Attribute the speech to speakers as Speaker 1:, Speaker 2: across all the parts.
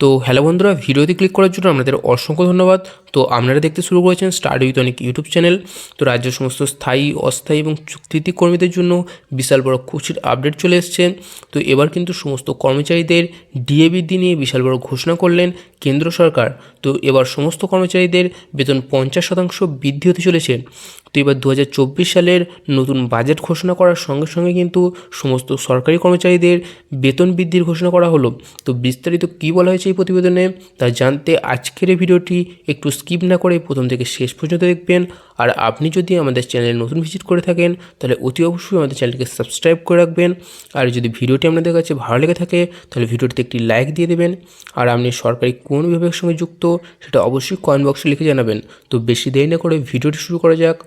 Speaker 1: তো হ্যালো বন্ধুরা, ভিডিওতে ক্লিক করার জন্য আপনাদের অসংখ্য ধন্যবাদ। তো আপনারা দেখতে শুরু করেছেন স্টার উইথ অনেক ইউটিউব চ্যানেল তো রাজ্যের সমস্ত স্থায়ী, অস্থায়ী এবং চুক্তিভিত্তিক কর্মীদের জন্য বিশাল বড় খুশির আপডেট চলে এসছে। তো এবার কিন্তু সমস্ত কর্মচারীদের ডিএ বৃদ্ধি নিয়ে বিশাল বড় ঘোষণা করলেন। কেন্দ্র সরকার। তো এবার সমস্ত কর্মচারীদের বেতন পঞ্চাশ শতাংশ বৃদ্ধি হতে চলেছে। তো এবার দু হাজার চব্বিশ সালের নতুন বাজেট ঘোষণা করার সঙ্গে সঙ্গে কিন্তু সমস্ত সরকারি কর্মচারীদের বেতন বৃদ্ধির ঘোষণা করা হলো। তো বিস্তারিত কী বলা হয়েছে এই প্রতিবেদনে তা জানতে আজকের এই ভিডিওটি একটু স্কিপ না করে প্রথম থেকে শেষ পর্যন্ত দেখবেন। আর আপনি যদি আমাদের চ্যানেলে নতুন ভিজিট করে থাকেন, তাহলে অতি অবশ্যই আমাদের চ্যানেলকে সাবস্ক্রাইব করে রাখবেন। আর যদি ভিডিওটি আপনাদের কাছে ভালো লেগে থাকে, তাহলে ভিডিওটিতে একটি লাইক দিয়ে দেবেন। আর আপনি সরকারি কোন বিভাগের সঙ্গে যুক্ত, সেটা অবশ্যই কমেন্ট বক্সে লিখে জানাবেন। তো বেশি দেরি না করে ভিডিওটি শুরু করা যাক।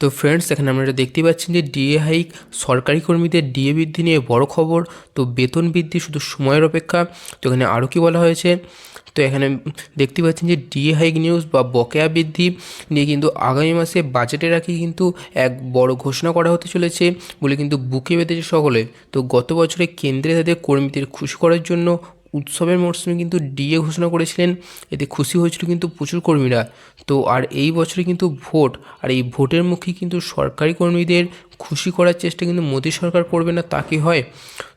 Speaker 1: তো ফ্রেন্ডস এখানে আপনারা দেখতে পাচ্ছেন যে ডিএ হাইক সরকারি কর্মীদের ডিএ বৃদ্ধি নিয়ে বড় খবর। তো বেতন বৃদ্ধি শুধু সময়ের অপেক্ষা। তো এখানে আরও কী বলা হয়েছে? তো এখানে দেখতে পাচ্ছেন যে ডিএ হাইক নিউজ বা বকেয়া বৃদ্ধি নিয়ে কিন্তু আগামী মাসে বাজেটের আগে কিন্তু এক বড় ঘোষণা করা হতে চলেছে বলে কিন্তু বুকে বেঁধেছে সকলে। তো গত বছরে কেন্দ্রে তাদের কর্মীদের খুশি করার জন্য উৎসবের মরশুমে কিন্তু ডিএ ঘোষণা করেছিলেন। এতে খুশি হয়েছিল কিন্তু প্রচুর কর্মীরা। তো আর এই বছরে কিন্তু ভোট, আর এই ভোটের মুখে কিন্তু সরকারি কর্মীদের খুশি করার চেষ্টা কিন্তু মোদী সরকার করবে না, তা কি হয়?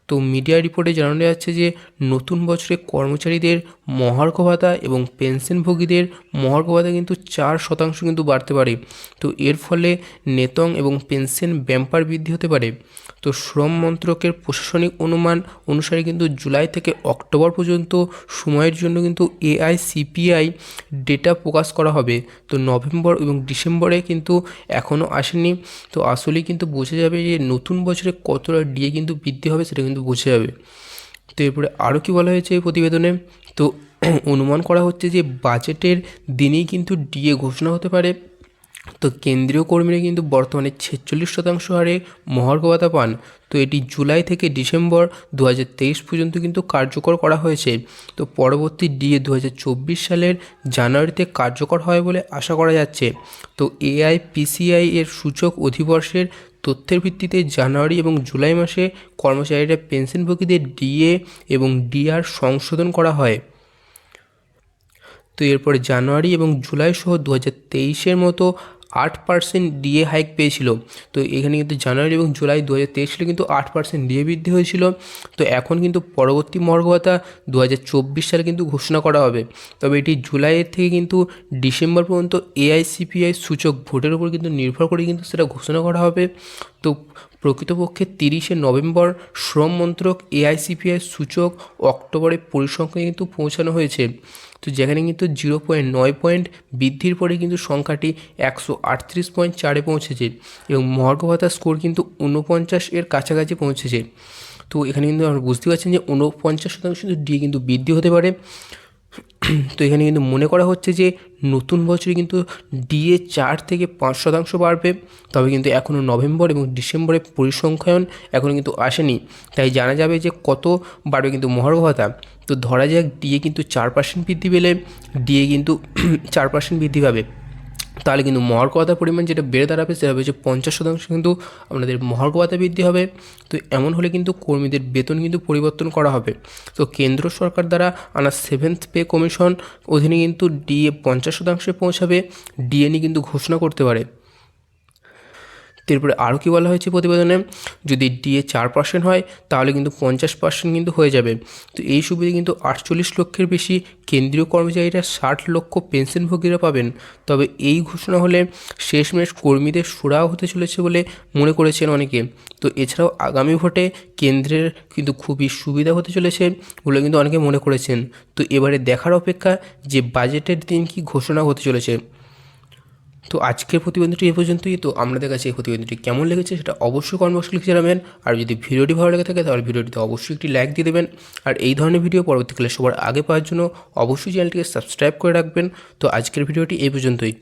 Speaker 1: তো মিডিয়া রিপোর্টে জানানো যাচ্ছে যে, নতুন বছরে কর্মচারীদের মহার্ঘ ভাতা এবং পেনশনভোগীদের মহার্ঘ ভাতা কিন্তু চার শতাংশ কিন্তু বাড়তে পারে। তো এর ফলে নেতং এবং পেনশন ব্যাম্পার বৃদ্ধি হতে পারে। তো শ্রম মন্ত্রকের প্রশাসনিক অনুমান অনুসারে কিন্তু জুলাই থেকে অক্টোবর পর্যন্ত সময়ের জন্য কিন্তু এআইসিপিআই ডেটা প্রকাশ করা হবে। তো নভেম্বর এবং ডিসেম্বরে কিন্তু এখনও আসেনি। তো আসলেই কিন্তু বোঝা যাবে যে নতুন বছরে কতটা ডিএ কিন্তু বৃদ্ধি হবে সেটা কিন্তু বোঝা যাবে। তো এরপরে আরও কী বলা হয়েছে এই প্রতিবেদনে? তো অনুমান করা হচ্ছে যে বাজেটের দিনেই কিন্তু ডিএ ঘোষণা হতে পারে। তো কেন্দ্রীয় কর্মীরা কিন্তু বর্তমানে ছেচল্লিশ শতাংশ হারে মহার্ঘ ভাতা পান। তো এটি জুলাই থেকে ডিসেম্বর দু হাজার তেইশ পর্যন্ত কিন্তু কার্যকর করা হয়েছে। তো পরবর্তী ডিএ দু হাজার চব্বিশ সালের জানুয়ারিতে কার্যকর হয় বলে আশা করা যাচ্ছে। তো এআই, পিসিআই এর সূচক অধিবর্ষের তথ্যের ভিত্তিতে জানুয়ারি এবং জুলাই মাসে কর্মচারীরা পেনশনভোগীদের ডিএ এবং ডিআর সংশোধন করা হয়। তো এরপরে জানুয়ারি এবং জুলাই সহ দু হাজার তেইশের মতো আট পার্সেন্ট ডিএ হাইক পেয়েছিল। তো এখানে কিন্তু জানুয়ারি এবং জুলাই দু হাজার তেইশ সালে কিন্তু আট পার্সেন্ট ডিএ বৃদ্ধি হয়েছিল। তো এখন কিন্তু পরবর্তী মর্গভাতা দু হাজার চব্বিশ সালে কিন্তু ঘোষণা করা হবে। তবে এটি জুলাইয়ের থেকে কিন্তু ডিসেম্বর পর্যন্ত এআইসিপিআই সূচক ভোটের উপর কিন্তু নির্ভর করে কিন্তু সেটা ঘোষণা করা হবে। তো প্রকৃতপক্ষে তিরিশে নভেম্বর শ্রম মন্ত্রক এআইসিপিআই সূচক অক্টোবরে পরিসংখ্যানে কিন্তু পৌঁছানো হয়েছে। তো যেখানে কিন্তু জিরো পয়েন্ট নয় পয়েন্ট বৃদ্ধির পরে কিন্তু সংখ্যাটি একশো আটত্রিশ পয়েন্ট চারে পৌঁছেছে এবং মহার্ঘ ভাতা স্কোর কিন্তু ঊনপঞ্চাশ এর কাছাকাছি পৌঁছেছে। তো এখানে কিন্তু আমরা বুঝতে পারছেন যে ঊনপঞ্চাশ শতাংশ কিন্তু ডি কিন্তু বৃদ্ধি হতে পারে। তো এখানে কিন্তু মনে করা হচ্ছে যে নতুন বছরে কিন্তু ডিএ চার থেকে পাঁচ শতাংশ বাড়বে। তবে কিন্তু এখনও নভেম্বর এবং ডিসেম্বরে পরিসংখ্যায়ন এখনও কিন্তু আসেনি। তাই জানা যাবে যে কত বাড়বে কিন্তু মহার্ঘ ভাতা তো ধরা যাক ডিএ কিন্তু চার পার্সেন্ট বৃদ্ধি পেলে, ডিএ কিন্তু চার পার্সেন্ট বৃদ্ধি পাবে। তাহলে কিন্তু মহার্ঘভাতার পরিমাণ যেটা বেড়ে দাঁড়াবে সেটা হচ্ছে পঞ্চাশ শতাংশ কিন্তু আপনাদের মহার্ঘভাতা বৃদ্ধি হবে। তো এমন হলে কিন্তু কর্মীদের বেতন কিন্তু পরিবর্তন করা হবে। তো কেন্দ্র সরকার দ্বারা আনা সেভেন্থ পে কমিশন অধীনে কিন্তু ডিএ পঞ্চাশ শতাংশে পৌঁছাবে। ডিএনই কিন্তু ঘোষণা করতে পারে। এরপরে আরও কী বলা হয়েছে প্রতিবেদনে? যদি ডিএ চার পার্সেন্ট হয়, তাহলে কিন্তু পঞ্চাশ পার্সেন্ট কিন্তু হয়ে যাবে। তো এই সুবিধে কিন্তু আটচল্লিশ লক্ষের বেশি কেন্দ্রীয় কর্মচারীরা ষাট লক্ষ পেনশনভোগীরা পাবেন। তবে এই ঘোষণা হলে শেষমেশ কর্মীদের সুরাও হতে চলেছে বলে মনে করেছেন অনেকে। তো এছাড়াও আগামী ভোটে কেন্দ্রের কিন্তু খুবই সুবিধা হতে চলেছে বলে কিন্তু অনেকে মনে করেছেন। তো এবারে দেখার অপেক্ষা যে বাজেটের দিন কি ঘোষণা হতে চলেছে। তো আজকের প্রতিবেদনটি এ পর্যন্তই। তো আপনাদের কাছে এই প্রতিবেদনটি কেমন লেগেছে সেটা অবশ্যই কমেন্ট লিখে জানাবেন। আর যদি ভিডিওটি ভালো লেগে থাকে, তাহলে ভিডিওটিতে অবশ্যই একটি লাইক দিয়ে দেবেন। আর এই ধরনের ভিডিও পরবর্তীকালে সবার আগে পাওয়ার জন্য অবশ্যই চ্যানেলটিকে সাবস্ক্রাইব করে রাখবেন। তো আজকের ভিডিওটি এই পর্যন্তই।